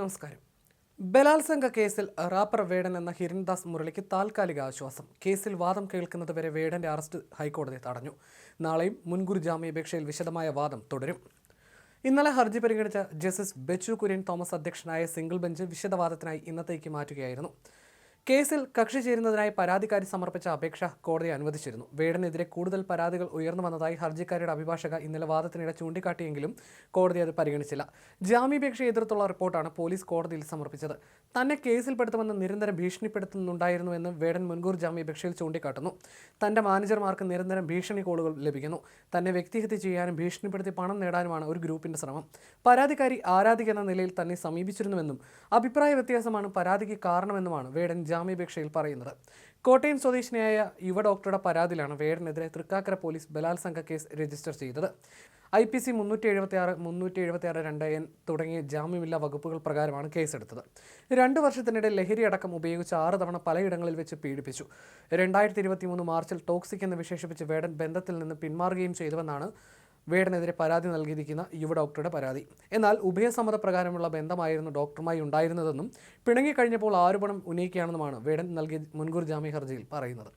നമസ്കാരം. ബലാത്സംഗ കേസിൽ റാപ്പർ വേടൻ എന്ന ഹിരൺദാസ് മുരളിക്ക് താൽക്കാലിക ആശ്വാസം. കേസിൽ വാദം കേൾക്കുന്നത് വരെ വേടന്റെ അറസ്റ്റ് ഹൈക്കോടതി തടഞ്ഞു. നാളെയും മുൻകൂർ ജാമ്യാപേക്ഷയിൽ വിശദമായ വാദം തുടരും. ഇന്നലെ ഹർജി പരിഗണിച്ച ജസ്റ്റിസ് ബെച്ചു കുര്യൻ തോമസ് അധ്യക്ഷനായ സിംഗിൾ ബെഞ്ച് വിശദവാദത്തിനായി ഇന്നത്തേക്ക് മാറ്റുകയായിരുന്നു. കേസിൽ കക്ഷി ചേരുന്നതിനായി പരാതിക്കാരി സമർപ്പിച്ച അപേക്ഷ കോടതി അനുവദിച്ചിരുന്നു. വേടനെതിരെ കൂടുതൽ പരാതികൾ ഉയർന്നു വന്നതായി ഹർജിക്കാരിയുടെ അഭിഭാഷക ഇന്നലെ വാദത്തിനിടെ ചൂണ്ടിക്കാട്ടിയെങ്കിലും കോടതി അത് പരിഗണിച്ചില്ല. ജാമ്യപേക്ഷ എതിർത്തുള്ള റിപ്പോർട്ടാണ് പോലീസ് കോടതിയിൽ സമർപ്പിച്ചത്. തന്നെ കേസിൽപ്പെടുത്തുമെന്ന് നിരന്തരം ഭീഷണിപ്പെടുത്തുന്നുണ്ടായിരുന്നുവെന്ന് വേടൻ മുൻകൂർ ജാമ്യാപേക്ഷയിൽ ചൂണ്ടിക്കാട്ടുന്നു. തന്റെ മാനേജർമാർക്ക് നിരന്തരം ഭീഷണി കോളുകൾ ലഭിക്കുന്നു. തന്നെ വ്യക്തിഹത്യ ചെയ്യാനും ഭീഷണിപ്പെടുത്തി പണം നേടാനുമാണ് ഒരു ഗ്രൂപ്പിന്റെ ശ്രമം. പരാതിക്കാരി ആരാധിക എന്ന നിലയിൽ തന്നെ സമീപിച്ചിരുന്നുവെന്നും അഭിപ്രായ വ്യത്യാസമാണ് പരാതിക്ക് കാരണമെന്നുമാണ് വേടൻ ജാമ്യാപേക്ഷയിൽ പറയുന്നത്. കോട്ടയം സ്വദേശിനിയായ യുവ ഡോക്ടറുടെ പരാതിയിലാണ് വേടനെതിരെ തൃക്കാക്കര പോലീസ് ബലാത്സംഗ കേസ് രജിസ്റ്റർ ചെയ്തത്. ഐ പി സി മുന്നൂറ്റി എഴുപത്തി ആറ് മുന്നൂറ്റി എഴുപത്തി ആറ് രണ്ട് എൻ തുടങ്ങിയ ജാമ്യമില്ലാ വകുപ്പുകൾ പ്രകാരമാണ് കേസെടുത്തത്. രണ്ട് വർഷത്തിനിടെ ലഹരി അടക്കം ഉപയോഗിച്ച് ആറ് തവണ പലയിടങ്ങളിൽ വെച്ച് പീഡിപ്പിച്ചു. രണ്ടായിരത്തി ഇരുപത്തി മൂന്ന് മാർച്ചിൽ ടോക്സിക് എന്ന് വിശേഷിപ്പിച്ച് വേടൻ ബന്ധത്തിൽ നിന്ന് പിന്മാറുകയും ചെയ്തുവെന്നാണ് വേടനെതിരെ പരാതി നൽകിയിരിക്കുന്ന യുവ ഡോക്ടറുടെ പരാതി. എന്നാൽ ഉഭയസമ്മത പ്രകാരമുള്ള ബന്ധമായിരുന്നു ഡോക്ടറുമായി ഉണ്ടായിരുന്നതെന്നും പിണങ്ങിക്കഴിഞ്ഞപ്പോൾ ആരോപണം ഉന്നയിക്കുകയാണെന്നുമാണ് വേടൻ നൽകിയ മുൻകൂർ ജാമ്യ ഹർജിയിൽ പറയുന്നത്.